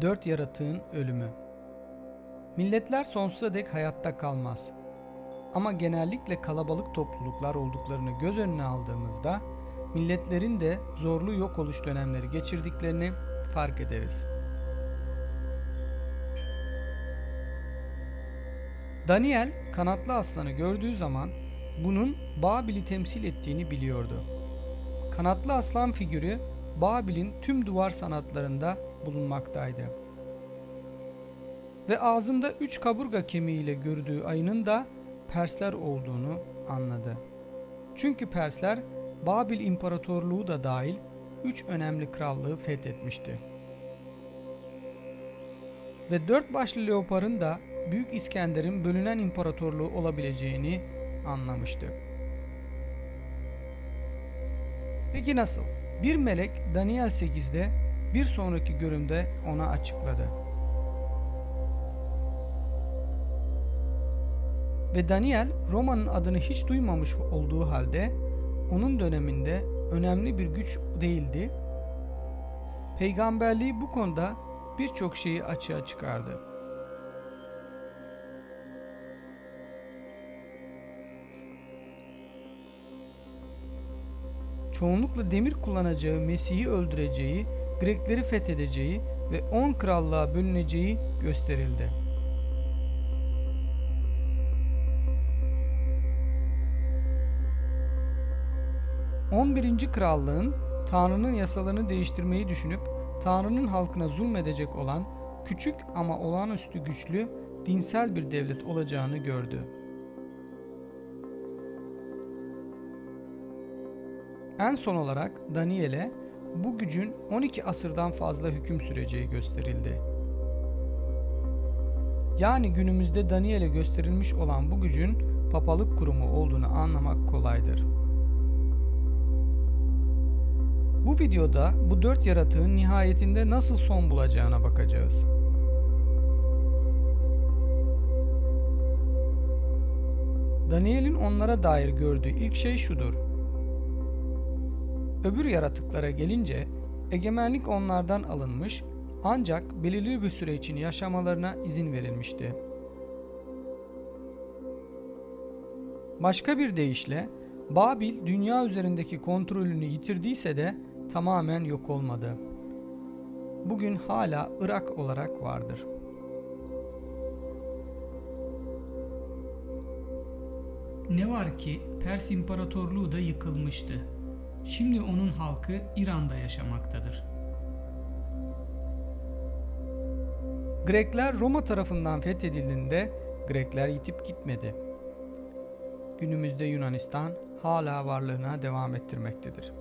Dört yaratığın ölümü. Milletler sonsuza dek hayatta kalmaz. Ama genellikle kalabalık topluluklar olduklarını göz önüne aldığımızda milletlerin de zorlu yok oluş dönemleri geçirdiklerini fark ederiz. Daniel kanatlı aslanı gördüğü zaman bunun Babil'i temsil ettiğini biliyordu. Kanatlı aslan figürü Babil'in tüm duvar sanatlarında bulunmaktaydı. Ve ağzında üç kaburga kemiğiyle gördüğü ayının da Persler olduğunu anladı. Çünkü Persler Babil İmparatorluğu da dahil üç önemli krallığı fethetmişti. Ve dört başlı leoparın da Büyük İskender'in bölünen imparatorluğu olabileceğini anlamıştı. Peki nasıl? Bir melek Daniel 8'de bir sonraki görümde ona açıkladı. Ve Daniel Roma'nın adını hiç duymamış olduğu halde onun döneminde önemli bir güç değildi. Peygamberliği bu konuda birçok şeyi açığa çıkardı. çoğunlukla demir kullanacağı Mesih'i öldüreceği, Grekleri fethedeceği ve on krallığa bölüneceği gösterildi. On birinci krallığın Tanrı'nın yasalarını değiştirmeyi düşünüp Tanrı'nın halkına zulmedecek olan küçük ama olağanüstü güçlü dinsel bir devlet olacağını gördü. En son olarak Daniel'e bu gücün 12 asırdan fazla hüküm süreceği gösterildi. Yani günümüzde Daniel'e gösterilmiş olan bu gücün papalık kurumu olduğunu anlamak kolaydır. Bu videoda bu dört yaratığın nihayetinde nasıl son bulacağına bakacağız. Daniel'in onlara dair gördüğü ilk şey şudur. Öbür yaratıklara gelince egemenlik onlardan alınmış ancak belirli bir süre için yaşamalarına izin verilmişti. Başka bir deyişle Babil dünya üzerindeki kontrolünü yitirdiyse de tamamen yok olmadı. Bugün hala Irak olarak vardır. Ne var ki Pers İmparatorluğu da yıkılmıştı. Şimdi onun halkı İran'da yaşamaktadır. Grekler Roma tarafından fethedildiğinde Grekler yitip gitmedi. Günümüzde Yunanistan hala varlığına devam ettirmektedir.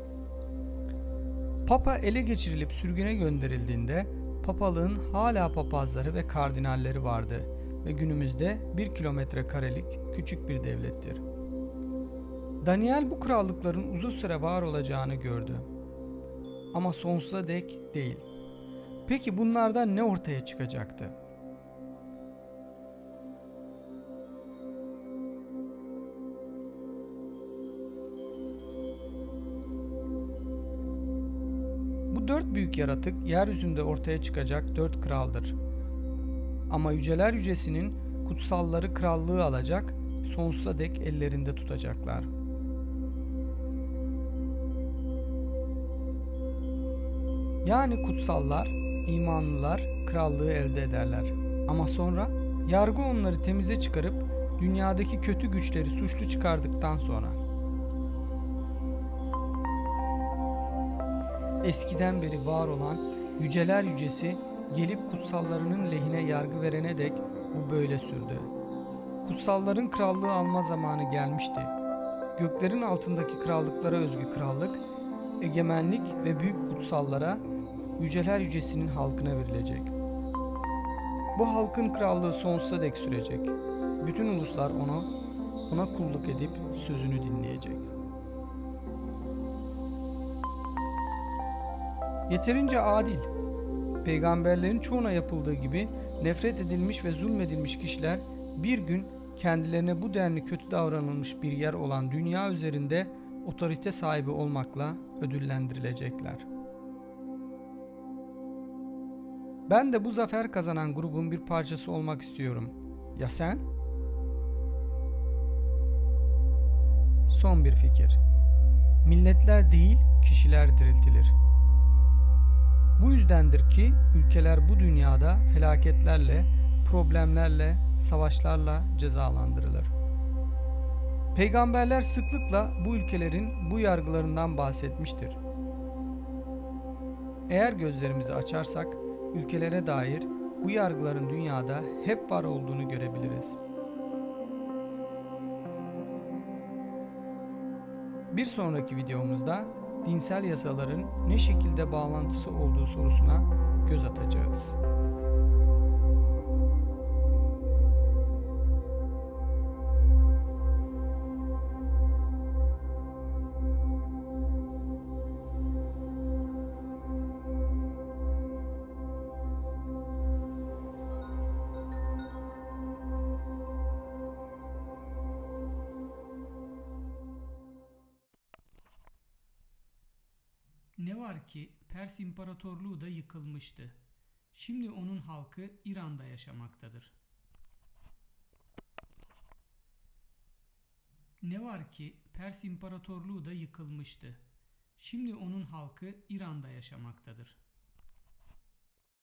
Papa ele geçirilip sürgüne gönderildiğinde papalığın hala papazları ve kardinalleri vardı ve günümüzde bir kilometre karelik küçük bir devlettir. Daniel bu krallıkların uzun süre var olacağını gördü. Ama sonsuza dek değil. Peki bunlardan ne ortaya çıkacaktı? Bu dört büyük yaratık yeryüzünde ortaya çıkacak dört kraldır. Ama yüceler yücesinin kutsalları krallığı alacak, sonsuza dek ellerinde tutacaklar. Yani kutsallar, imanlılar krallığı elde ederler. Ama sonra yargı onları temize çıkarıp dünyadaki kötü güçleri suçlu çıkardıktan sonra eskiden beri var olan yüceler yücesi gelip kutsallarının lehine yargı verene dek bu böyle sürdü. Kutsalların krallığı alma zamanı gelmişti. Göklerin altındaki krallıklara özgü krallık, egemenlik ve büyük kutsallara yüceler yücesinin halkına verilecek. Bu halkın krallığı sonsuza dek sürecek. Bütün uluslar onu ona kulluk edip sözünü dinleyecek. Yeterince adil. Peygamberlerin çoğuna yapıldığı gibi nefret edilmiş ve zulmedilmiş kişiler bir gün kendilerine bu denli kötü davranılmış bir yer olan dünya üzerinde otorite sahibi olmakla ödüllendirilecekler. Ben de bu zafer kazanan grubun bir parçası olmak istiyorum. Ya sen? Son bir fikir. Milletler değil, kişiler diriltilir. Bu yüzdendir ki ülkeler bu dünyada felaketlerle, problemlerle, savaşlarla cezalandırılır. Peygamberler sıklıkla bu ülkelerin bu yargılarından bahsetmiştir. Eğer gözlerimizi açarsak ülkelere dair bu yargıların dünyada hep var olduğunu görebiliriz. Bir sonraki videomuzda dinsel yasaların ne şekilde bağlantısı olduğu sorusuna göz atacağız. Var ki Pers İmparatorluğu da yıkılmıştı. Şimdi onun halkı İran'da yaşamaktadır. Ne var ki Pers İmparatorluğu da yıkılmıştı. Şimdi onun halkı İran'da yaşamaktadır.